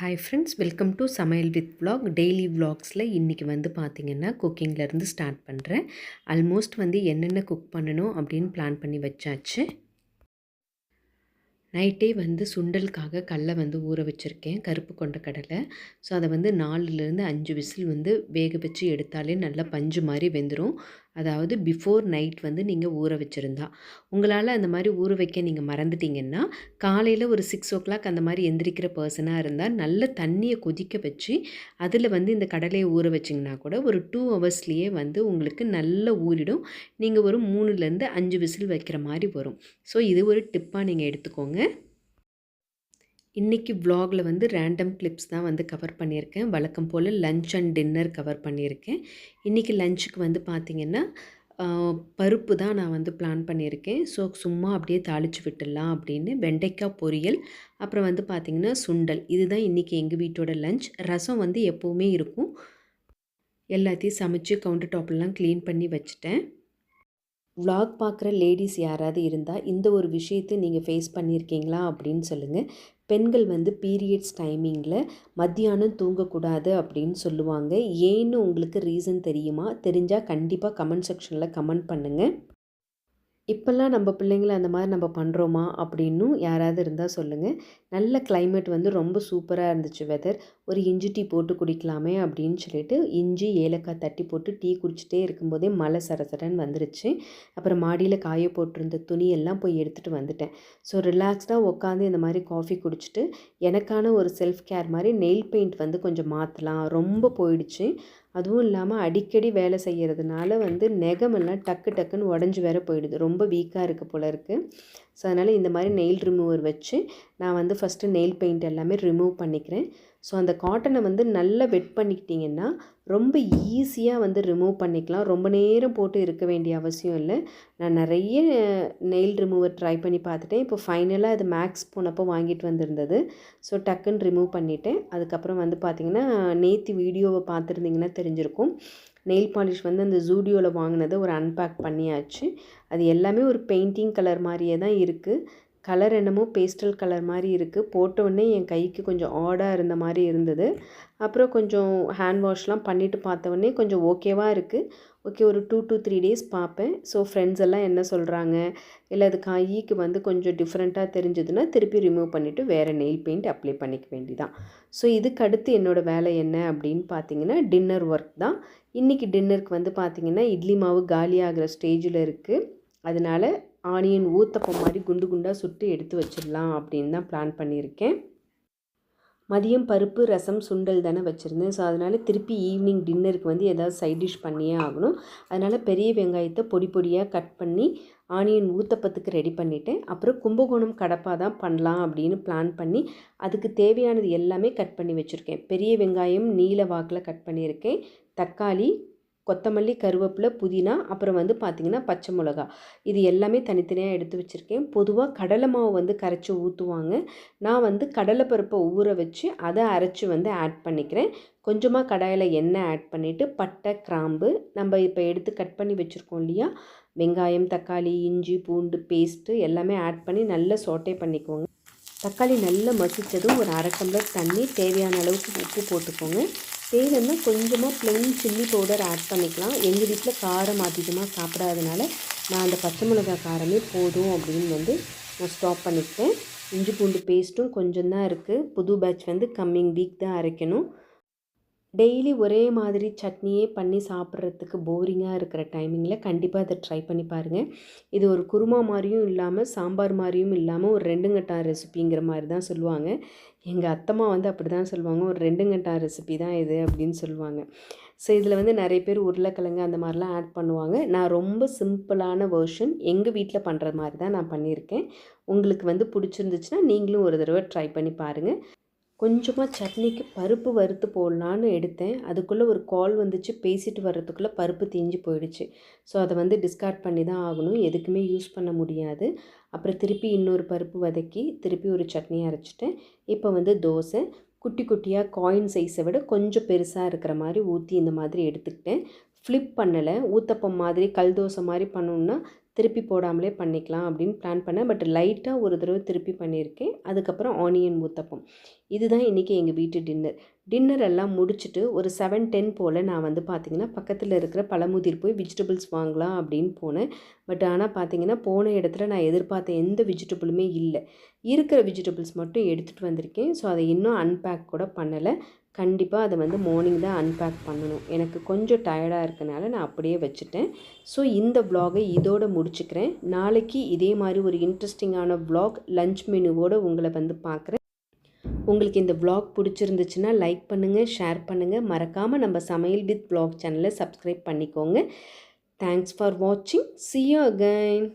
Hi friends welcome to Samayal with vlog daily விலாக்ஸில் இன்றைக்கி வந்து பார்த்திங்கன்னா குக்கிங்லேருந்து ஸ்டார்ட் பண்ணுறேன் ஆல்மோஸ்ட் வந்து என்னென்ன குக் பண்ணணும் அப்படின்னு பிளான் பண்ணி வச்சாச்சு. நைட்டே வந்து சுண்டலுக்காக கடலை வந்து ஊற வச்சுருக்கேன் கருப்பு கொண்ட கடலை. ஸோ அதை வந்து நாலுலேருந்து அஞ்சு விசில் வந்து வேக வச்சு எடுத்தாலே நல்லா பஞ்சு மாதிரி வெந்துடும் அதாவது பிஃபோர் நைட் வந்து நீங்கள் ஊற வச்சுருந்தா. உங்களால் அந்த மாதிரி ஊற வைக்க நீங்கள் மறந்துட்டீங்கன்னா காலையில் ஒரு சிக்ஸ் ஓ கிளாக் அந்த மாதிரி எந்திரிக்கிற பர்சனாக இருந்தால் நல்ல தண்ணியை கொதிக்க வச்சு அதில் வந்து இந்த கடலையை ஊற வச்சிங்கன்னா கூட ஒரு டூ ஹவர்ஸ்லேயே வந்து உங்களுக்கு நல்ல ஊறிடும். நீங்கள் ஒரு மூணுலேருந்து அஞ்சு விசில் வைக்கிற மாதிரி வரும். ஸோ இது ஒரு டிப்பாக நீங்கள் எடுத்துக்கோங்க. இன்றைக்கி வ்ளாகில் வந்து ரேண்டம் கிளிப்ஸ் தான் வந்து கவர் பண்ணியிருக்கேன். வழக்கம் போல் லஞ்ச் அண்ட் டின்னர் கவர் பண்ணியிருக்கேன். இன்றைக்கி லஞ்சுக்கு வந்து பார்த்திங்கன்னா பருப்பு தான் நான் வந்து பிளான் பண்ணியிருக்கேன். ஸோ சும்மா அப்படியே தாளித்து விட்டுடலாம் அப்படின்னு. வெண்டைக்காய் பொரியல் அப்புறம் வந்து பார்த்திங்கன்னா சுண்டல். இதுதான் இன்றைக்கி எங்கள் வீட்டோட லஞ்ச் ரசம் வந்து எப்போவுமே இருக்கும். எல்லாத்தையும் சமைச்சு கவுண்டர் டாப்லாம் க்ளீன் பண்ணி வச்சுட்டேன். விளாக் பார்க்குற லேடிஸ் யாராவது இருந்தால் இந்த ஒரு விஷயத்தை நீங்கள் ஃபேஸ் பண்ணியிருக்கீங்களா அப்படின்னு சொல்லுங்கள் பெண்கள் வந்து பீரியட்ஸ் டைமிங்கில் மத்தியானம் தூங்கக்கூடாது அப்படின்னு சொல்லுவாங்க. ஏன்னு உங்களுக்கு ரீசன் தெரியுமா? தெரிஞ்சால் கண்டிப்பாக கமெண்ட் செக்ஷனில் கமெண்ட் பண்ணுங்கள் இப்போல்லாம் நம்ம பிள்ளைங்கள அந்த மாதிரி நம்ம பண்ணுறோமா அப்படின்னும் யாராவது இருந்தால் சொல்லுங்கள் நல்ல கிளைமேட் வந்து ரொம்ப சூப்பராக இருந்துச்சு வெதர் ஒரு இஞ்சி டீ போட்டு குடிக்கலாமே அப்படின்னு சொல்லிட்டு இஞ்சி ஏலக்காய் தட்டி போட்டு டீ குடிச்சிட்டே இருக்கும்போதே மழை சரசரன்னு வந்துருச்சு. அப்புறம் மாடியில் காய போட்டிருந்த துணியெல்லாம் போய் எடுத்துகிட்டு வந்துட்டேன். ஸோ ரிலாக்ஸ்டாக உட்காந்து இந்த மாதிரி காஃபி குடிச்சிட்டு எனக்கான ஒரு செல்ஃப் கேர் மாதிரி நெயில் பெயிண்ட் வந்து கொஞ்சம் மாற்றலாம் ரொம்ப போயிடுச்சு. அதுவும் இல்லாமல் அடிக்கடி வேலை செய்கிறதுனால வந்து நெகமெல்லாம் டக்கு டக்குன்னு உடஞ்சி வேற போயிடுது. ரொம்ப ரொம்ப வீக்காக இருக்குது போல இருக்குது ஸோ அதனால் இந்த மாதிரி நெயில் ரிமூவர் வச்சு நான் வந்து ஃபஸ்ட்டு நெயில் பெயிண்ட் எல்லாமே ரிமூவ் பண்ணிக்கிறேன். ஸோ அந்த காட்டனை வந்து நல்லா வெட் பண்ணிக்கிட்டிங்கன்னா ரொம்ப ஈஸியாக வந்து ரிமூவ் பண்ணிக்கலாம். ரொம்ப நேரம் போட்டு இருக்க வேண்டிய அவசியம் இல்லை. நான் நிறைய நெயில் ரிமூவர் ட்ரை பண்ணி பார்த்துட்டேன். இப்போ ஃபைனலாக அது மேக்ஸ் போனப்போ வாங்கிட்டு வந்திருந்தது. ஸோ டக்குன்னு ரிமூவ் பண்ணிட்டேன். அதுக்கப்புறம் வந்து பார்த்திங்கன்னா நேற்று வீடியோவை பார்த்துருந்தீங்கன்னா தெரிஞ்சிருக்கும். நெயில் பாலிஷ் வந்து அந்த ஜூடியோவில் வாங்கினது ஒரு அன்பேக் பண்ணியாச்சு. அது எல்லாமே ஒரு பெயிண்டிங் கலர் மாதிரியே தான் இருக்குது கலர் என்னமோ பேஸ்டல் கலர் மாதிரி இருக்குது போட்ட என் கைக்கு கொஞ்சம் ஆடாக இருந்த மாதிரி இருந்தது. அப்புறம் கொஞ்சம் ஹேண்ட் வாஷ்லாம் பண்ணிவிட்டு பார்த்தவொடனே கொஞ்சம் ஓகேவாக இருக்குது ஓகே ஒரு டூ டூ த்ரீ டேஸ் பார்ப்பேன். ஸோ ஃப்ரெண்ட்ஸ் எல்லாம் என்ன சொல்கிறாங்க இல்லை அது காய்க்கு வந்து கொஞ்சம் டிஃப்ரெண்ட்டாக தெரிஞ்சதுன்னா திருப்பி ரிமூவ் பண்ணிவிட்டு வேறு நெயில் பெயிண்ட் அப்ளை பண்ணிக்க வேண்டிதான். ஸோ இதுக்கு அடுத்து என்னோடய வேலை என்ன அப்படின்னு பார்த்தீங்கன்னா டின்னர் ஒர்க் தான். இன்றைக்கி டின்னருக்கு வந்து பார்த்திங்கன்னா இட்லி மாவு காலியாகிற ஸ்டேஜில் இருக்குது அதனால ஆனியன் ஊத்தப்பம் மாதிரி குண்டு குண்டாக சுட்டு எடுத்து வச்சிடலாம் அப்படின்னு தான் பிளான் பண்ணியிருக்கேன். மதியம் பருப்பு ரசம் சுண்டல் தானே வச்சுருந்தேன். ஸோ அதனால் திருப்பி ஈவினிங் டின்னருக்கு வந்து ஏதாவது சைட் டிஷ் பண்ணியே ஆகணும். அதனால் பெரிய வெங்காயத்தை பொடி பொடியாக கட் பண்ணி ஆனியன் ஊத்தப்பத்துக்கு ரெடி பண்ணிட்டேன். அப்புறம் கும்பகோணம் கடப்பா தான் பண்ணலாம் அப்படின்னு பிளான் பண்ணி அதுக்கு தேவையானது எல்லாமே கட் பண்ணி வச்சுருக்கேன். பெரிய வெங்காயம் நீல வாக்கில் கட் பண்ணியிருக்கேன். தக்காளி கொத்தமல்லி கருவேப்பிலை புதினா அப்புறம் வந்து பார்த்திங்கன்னா பச்சை மிளகா. இது எல்லாமே தனித்தனியாக எடுத்து வச்சுருக்கேன். பொதுவாக கடலை மாவு வந்து கரைச்சி ஊற்றுவாங்க நான் வந்து கடலைப்பருப்பை ஊற வச்சு அதை அரைச்சி வந்து ஆட் பண்ணிக்கிறேன். கொஞ்சமாக கடாயில் எண்ணெய் ஆட் பண்ணிவிட்டு பட்டை கிராம்பு நம்ம இப்போ எடுத்து கட் பண்ணி வச்சுருக்கோம் இல்லையா? வெங்காயம் தக்காளி இஞ்சி பூண்டு பேஸ்ட்டு எல்லாமே ஆட் பண்ணி நல்லா சோட்டே பண்ணிக்கோங்க. தக்காளி நல்லா மசித்ததும் ஒரு அரை டம்ளர் தண்ணி தேவையான அளவுக்கு உப்பு போட்டுக்கோங்க. தேவைன்னா கொஞ்சமாக ப்ளைன் சில்லி பவுடர் ஆட் பண்ணிக்கலாம். எங்கள் வீட்டில் காரம் அதிகமாக சாப்பிடாதனால நான் அந்த பச்சை மிளகாய் காரமே போதும் அப்படின்னு வந்து நான் ஸ்டாப் பண்ணிக்கிட்டேன். இஞ்சி பூண்டு பேஸ்ட்டும் கொஞ்சம் தான் இருக்குது புது பேட்ச் வந்து கம்மிங் வீக் தான் அரைக்கணும். டெய்லி ஒரே மாதிரி சட்னியே பண்ணி சாப்பிட்றதுக்கு போரிங்காக இருக்கிற டைமிங்கில் கண்டிப்பாக அதை ட்ரை பண்ணி பாருங்கள் இது ஒரு குருமா மாதிரியும் இல்லாமல் சாம்பார் மாதிரியும் இல்லாமல் ஒரு ரெண்டுங்கட்டான் ரெசிபிங்கிற மாதிரி தான் சொல்லுவாங்க. எங்கள் அத்தம்மா வந்து அப்படி தான் சொல்லுவாங்க. ஒரு ரெண்டுங்கட்டான் ரெசிபி தான் இது அப்படின்னு சொல்லுவாங்க. ஸோ இதில் வந்து நிறைய பேர் உருளைக்கிழங்கு அந்த மாதிரிலாம் ஆட் பண்ணுவாங்க. நான் ரொம்ப சிம்பிளான வேர்ஷன் எங்கள் வீட்டில் பண்ணுற மாதிரி தான் நான் பண்ணியிருக்கேன். உங்களுக்கு வந்து பிடிச்சிருந்துச்சுன்னா நீங்களும் ஒரு தடவை ட்ரை பண்ணி பாருங்கள் கொஞ்சமாக சட்னிக்கு பருப்பு வறுத்து போடலான்னு எடுத்தேன். அதுக்குள்ளே ஒரு கால் வந்துச்சு. பேசிட்டு வர்றதுக்குள்ளே பருப்பு தீஞ்சு போயிடுச்சு. ஸோ அதை வந்து டிஸ்கார்ட் பண்ணி தான் ஆகணும். எதுக்குமே யூஸ் பண்ண முடியாது. அப்புறம் திருப்பி இன்னொரு பருப்பு வதக்கி திருப்பி ஒரு சட்னி அரைச்சிட்டேன். இப்போ வந்து தோசை. குட்டி குட்டியாக காயின் சைஸை விட கொஞ்சம் பெருசாக இருக்கிற மாதிரி ஊற்றி இந்த மாதிரி எடுத்துக்கிட்டேன். ஃப்ளிப் பண்ணலை. ஊத்தப்பம் மாதிரி கல் தோசை மாதிரி பண்ணணுன்னா திருப்பி போடாமலே பண்ணிக்கலாம் அப்படின்னு பிளான் பண்ணேன். பட் லைட்டாக ஒரு தடவை திருப்பி பண்ணியிருக்கேன். அதுக்கப்புறம் ஆனியன் ஊத்தப்பம். இதுதான் இன்றைக்கி எங்கள் வீட்டு டின்னர் டின்னர் எல்லாம் முடிச்சுட்டு ஒரு செவன் டென் போல் நான் வந்து பார்த்திங்கன்னா பக்கத்தில் இருக்கிற பழமுதிர் போய் வெஜிடபிள்ஸ் வாங்கலாம் அப்படின்னு போனேன். பட் ஆனால் பார்த்திங்கன்னா போன இடத்துல நான் எதிர்பார்த்த எந்த வெஜிடபிளுமே இல்லை. இருக்கிற வெஜிடபிள்ஸ் மட்டும் எடுத்துகிட்டு வந்திருக்கேன். ஸோ அதை இன்னும் அன்பேக் கூட பண்ணலை. கண்டிப்பாக அதை வந்து மார்னிங் தான் அன்பேக் பண்ணணும். எனக்கு கொஞ்சம் டயர்டாக இருக்கனால நான் அப்படியே வச்சுட்டேன். ஸோ இந்த vlog-ஐ முடிச்சுக்கிறேன். நாளைக்கு இதே மாதிரி ஒரு இன்ட்ரெஸ்டிங்கான vlog லஞ்ச் மெனுவோடு உங்களை வந்து பார்க்குறேன் உங்களுக்கு இந்த vlog பிடிச்சிருந்துச்சுன்னா லைக் பண்ணுங்கள் ஷேர் பண்ணுங்கள் மறக்காமல் நம்ம சமையல் வித் vlog சேனலை சப்ஸ்கிரைப் பண்ணிக்கோங்க. தேங்க்ஸ் ஃபார் வாட்சிங் see அகைன்